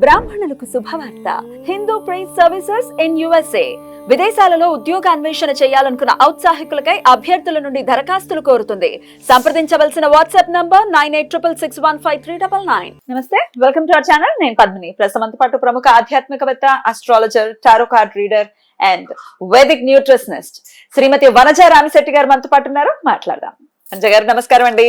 బ్రాహ్మణులకు శుభవార్త. Hindu priest services in USA. విదేశాలలో ఉద్యోగ అన్వేషణ చేయాలనుకున్న ఔత్సాహికులకై అభ్యర్థుల నుండి దరఖాస్తులు కోరుతుంది. సంప్రదించవలసిన WhatsApp number nine eight triple six one five three double nine. నమస్తే వెల్కమ్ టు అవర్ ఛానల్. నేను పద్మిని. ప్రస్తుతం పాటు ప్రముఖ ఆధ్యాత్మికవేత్త astrologer tarot card reader and Vedic nutritionist Shrimati Vanaja Ramisetti garu మనతో పాటు ఉన్నారు. మాట్లాడదాం. వనజ గారు నమస్కారం అండి.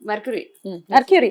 Mercury. Mercury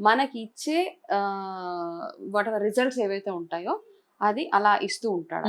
మనకి ఇచ్చే వాట్ రిజల్ట్స్ ఏవైతే ఉంటాయో అది అలా ఇస్తూ ఉంటాడు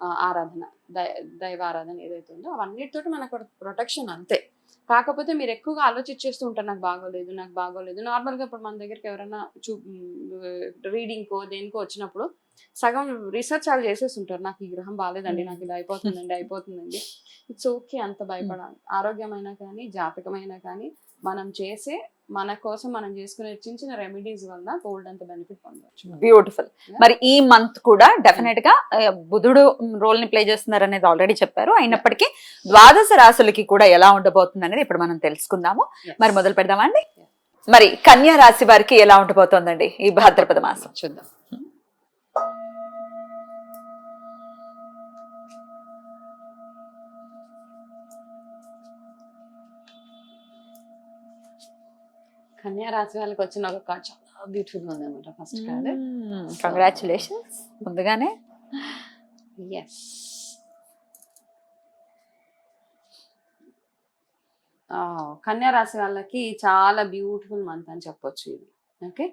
ఆరాధన దై దైవ ఆరాధన ఏదైతే ఉందో అవన్నిటితోటి మనకు ప్రొటెక్షన్ అంతే. కాకపోతే మీరు ఎక్కువగా ఆలోచించేస్తూ ఉంటారు నాకు బాగోలేదు నాకు బాగోలేదు. నార్మల్గా ఇప్పుడు మన దగ్గరికి ఎవరైనా చూ రీడింగ్కో దేనికో వచ్చినప్పుడు సగం రీసెర్చ్ వాళ్ళు చేసేస్తుంటారు నాకు ఈ గ్రహం బాగాలేదండి నాకు ఇది అయిపోతుందండి అయిపోతుందండి. ఇట్స్ ఓకే అంత భయపడాలి. ఆరోగ్యమైనా కానీ జాతకమైనా కానీ మనం చేసే మన కోసం మనం చేసుకునే చిన్న చిన్న రెమెడీస్ వల్ల గోల్డ్ అంత బెనిఫిట్ పొందవచ్చు బ్యూటిఫుల్ మరి ఈ మంత్ కూడా డెఫినెట్గా బుధుడు రోల్ని ప్లే చేస్తున్నారు అనేది ఆల్రెడీ చెప్పారు. అయినప్పటికీ ద్వాదశ రాశులకి కూడా ఎలా ఉండబోతుంది అనేది ఇప్పుడు మనం తెలుసుకుందాము. మరి మొదలు పెడదామా అండి? మరి కన్యా రాశి వారికి ఎలా ఉండబోతోందండి ఈ భాద్రపద మాసం? చూద్దాం. కన్యా రాశి వాళ్ళకి వచ్చిన ఒక కార్డ్ చాలా బ్యూటిఫుల్గా ఉంది అనమాట ఫస్ట్ కార్డ్ కంగ్రాచులేషన్స్ ముందుగానే? ఎస్ కన్యా రాశి వాళ్ళకి చాలా బ్యూటిఫుల్ మంత్ అని చెప్పొచ్చు ఇది. ఓకే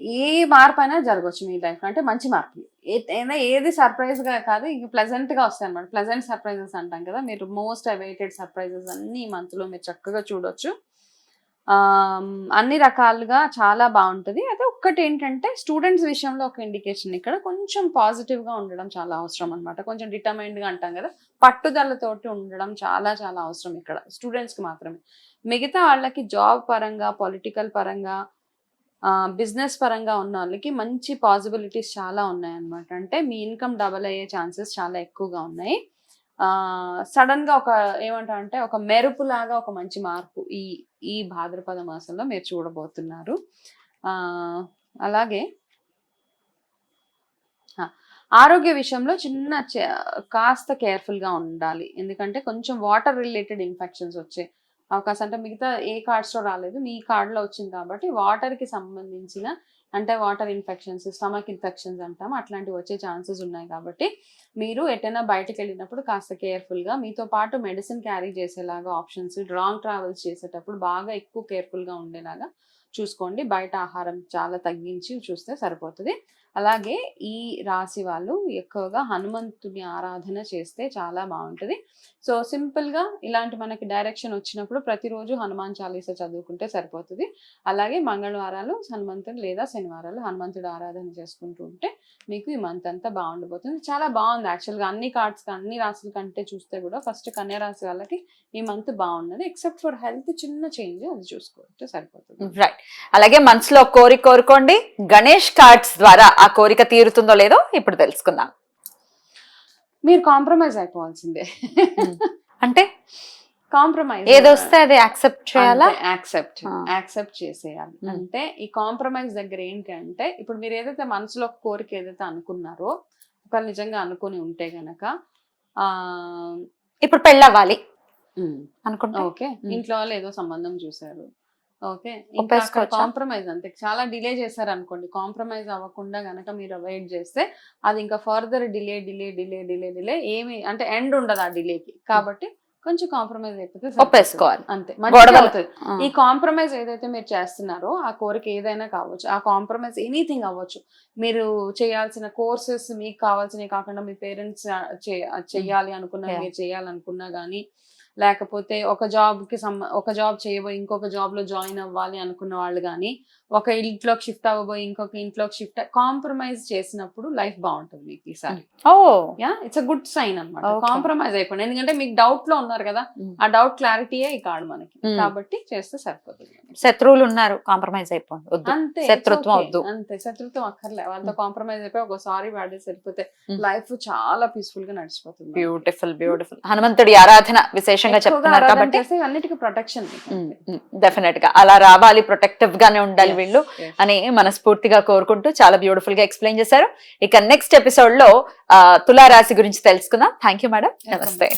ఏ మార్పు అయినా జరగవచ్చు మీ లైఫ్ అంటే మంచి మార్పులు. ఏదైనా ఏది సర్ప్రైజ్గా కాదు ఇంక ప్లెజెంట్గా వస్తాయి అనమాట ప్లెజెంట్ సర్ప్రైజెస్ అంటాం కదా. మీరు మోస్ట్ అవైటెడ్ సర్ప్రైజెస్ అన్ని ఈ మంత్లో మీరు చక్కగా చూడొచ్చు. అన్ని రకాలుగా చాలా బాగుంటుంది. అయితే ఒక్కటి ఏంటంటే స్టూడెంట్స్ విషయంలో ఒక ఇండికేషన్ ఇక్కడ. కొంచెం పాజిటివ్గా ఉండడం చాలా అవసరం అనమాట కొంచెం డిటర్మైండ్గా అంటాం కదా. పట్టుదలతోటి ఉండడం చాలా చాలా అవసరం ఇక్కడ. స్టూడెంట్స్కి మాత్రమే. మిగతా వాళ్ళకి జాబ్ పరంగా పొలిటికల్ పరంగా బిజినెస్ పరంగా ఉన్న వాళ్ళకి మంచి పాసిబిలిటీస్ చాలా ఉన్నాయి అనమాట అంటే మీ ఇన్కమ్ డబల్ అయ్యే ఛాన్సెస్ చాలా ఎక్కువగా ఉన్నాయి. సడన్గా ఒక ఏమంటారు అంటే ఒక మెరుపు లాగా ఒక మంచి మార్పు ఈ ఈ భాద్రపద మాసంలో మీరు చూడబోతున్నారు. అలాగే ఆరోగ్య విషయంలో చిన్న కాస్త కేర్ఫుల్గా ఉండాలి. ఎందుకంటే కొంచెం వాటర్ రిలేటెడ్ ఇన్ఫెక్షన్స్ వచ్చే అవకాశం. అంటే మిగతా ఏ కార్డ్స్లో రాలేదు. మీ కార్డ్లో వచ్చింది కాబట్టి వాటర్కి సంబంధించిన అంటే వాటర్ ఇన్ఫెక్షన్స్ స్టమక్ ఇన్ఫెక్షన్స్ అంటాం. అట్లాంటివి వచ్చే ఛాన్సెస్ ఉన్నాయి కాబట్టి మీరు ఎటైనా బయటకు వెళ్ళినప్పుడు కాస్త కేర్ఫుల్గా మీతో పాటు మెడిసిన్ క్యారీ చేసేలాగా ఆప్షన్స్ లాంగ్ ట్రావెల్స్ చేసేటప్పుడు బాగా ఎక్కువ కేర్ఫుల్గా ఉండేలాగా చూసుకోండి. బయట ఆహారం చాలా తగ్గించి చూస్తే సరిపోతుంది. అలాగే ఈ రాశి వాళ్ళు ఎక్కువగా హనుమంతుని ఆరాధన చేస్తే చాలా బాగుంటుంది. సో సింపుల్గా ఇలాంటి మనకి డైరెక్షన్ వచ్చినప్పుడు ప్రతిరోజు హనుమాన్ చాలీసా చదువుకుంటే సరిపోతుంది. అలాగే మంగళవారాలు హనుమంతుడు లేదా శనివారాలు హనుమంతుడు ఆరాధన చేసుకుంటూ ఉంటే మీకు ఈ మంత్ అంతా బాగుండిపోతుంది. చాలా బాగుంది యాక్చువల్గా అన్ని కార్డ్స్ అన్ని రాశుల కంటే చూస్తే కూడా ఫస్ట్ కన్యా రాశి వాళ్ళకి ఈ మంత్ బాగున్నది ఎక్సెప్ట్ ఫర్ హెల్త్ చిన్న చేంజ్ అది చూసుకోవచ్చు సరిపోతుంది. రైట్. అలాగే మనసులో కోరిక కోరుకోండి. గణేష్ కార్డ్స్ ద్వారా ఆ కోరిక తీరుతుందో లేదో ఇప్పుడు తెలుసుకుందాం. మీరు కాంప్రమైజ్ అయిపోవాల్సిందే. అంటే? కాంప్రమైజ్ ఏదొస్తే అది యాక్సెప్ట్ చేయాలా? యాక్సెప్ట్. యాక్సెప్ట్ చేసేయాలి. అంటే ఈ కాంప్రమైజ్ దగ్గర ఏంటి అంటే ఇప్పుడు మీరు ఏదైతే మనసులో కోరిక ఏదైతే అనుకున్నారో ఒక నిజంగా అనుకుని ఉంటే గనక ఆ ఇప్పుడు పెళ్ళవ్వాలి అనుకుంటా? ఓకే. ఇంట్లో వాళ్ళు ఏదో సంబంధం చూసారు ఓకే? కాంప్రమైజ్ అంతే. చాలా డిలే చేశారు అనుకోండి కాంప్రమైజ్ అవ్వకుండా గనక మీరు అవాయిడ్ చేస్తే అది ఇంకా further delay delay delay delay delay ఏమి అంటే ఎండ్ ఉండదు ఆ డిలేకి. కాబట్టి కొంచెం కాంప్రమైజ్ అయిపోతే ఒప్పేసుకోవాలి. అంతే. అవుతుంది. ఈ కాంప్రమైజ్ ఏదైతే మీరు చేస్తున్నారో ఆ కోరిక ఏదైనా కావచ్చు ఆ కాంప్రమైజ్ ఎనీథింగ్ అవ్వచ్చు. మీరు చేయాల్సిన కోర్సెస్ మీకు కావాల్సినవి కాకుండా మీ పేరెంట్స్ చేయాలి అనుకున్నా. మీరు చేయాలనుకున్నా కానీ లేకపోతే ఒక జాబ్కి సంబ ఒక జాబ్ చేయబోయి ఇంకొక జాబ్లో జాయిన్ అవ్వాలి అనుకున్న వాళ్ళు కానీ ఒక ఇంట్లోకి షిఫ్ట్ అవ్వబోయి ఇంకొక ఇంట్లోకి షిఫ్ట్ కాంప్రమైజ్ చేసినప్పుడు లైఫ్ బాగుంటుంది మీకు ఈసారి ఓ yeah it's a good sign అన్నమాట Okay. కాంప్రమైజ్ అయిపోయింది ఎందుకంటే మీకు డౌట్లో ఉన్నారు కదా. ఆ డౌట్ క్లారిటీయే ఈ కార్డు మనకి. కాబట్టి చేస్తే సరిపోతుంది శత్రువులు ఉన్నారు కాంప్రమైజ్ అయిపోండి వద్దు అంతే శత్రుత్వం. వద్దు. అంతే శత్రుత్వం అక్కర్లే వాళ్ళతో. కాంప్రమైజ్ అయిపోయి ఒకసారి వాడే సరిపోతే. లైఫ్ చాలా పీస్ఫుల్గా నడిచిపోతుంది బ్యూటిఫుల్ బ్యూటిఫుల్ హనుమంతుడి ఆరాధన విశేషంగా ఎక్కువగా చెప్తున్నారు కాబట్టి అన్నిటికీ ప్రొటెక్షన్ డెఫినెట్గా అలా రావాలి ప్రొటెక్టివ్ గానే ఉండాలి వీళ్ళు అని మనస్ఫూర్తిగా కోరుకుంటూ చాలా బ్యూటిఫుల్గా ఎక్స్ప్లెయిన్ చేశారు. ఇక నెక్స్ట్ ఎపిసోడ్లో తులారాశి గురించి తెలుసుకుందాం. థ్యాంక్ యూ మేడం నమస్తే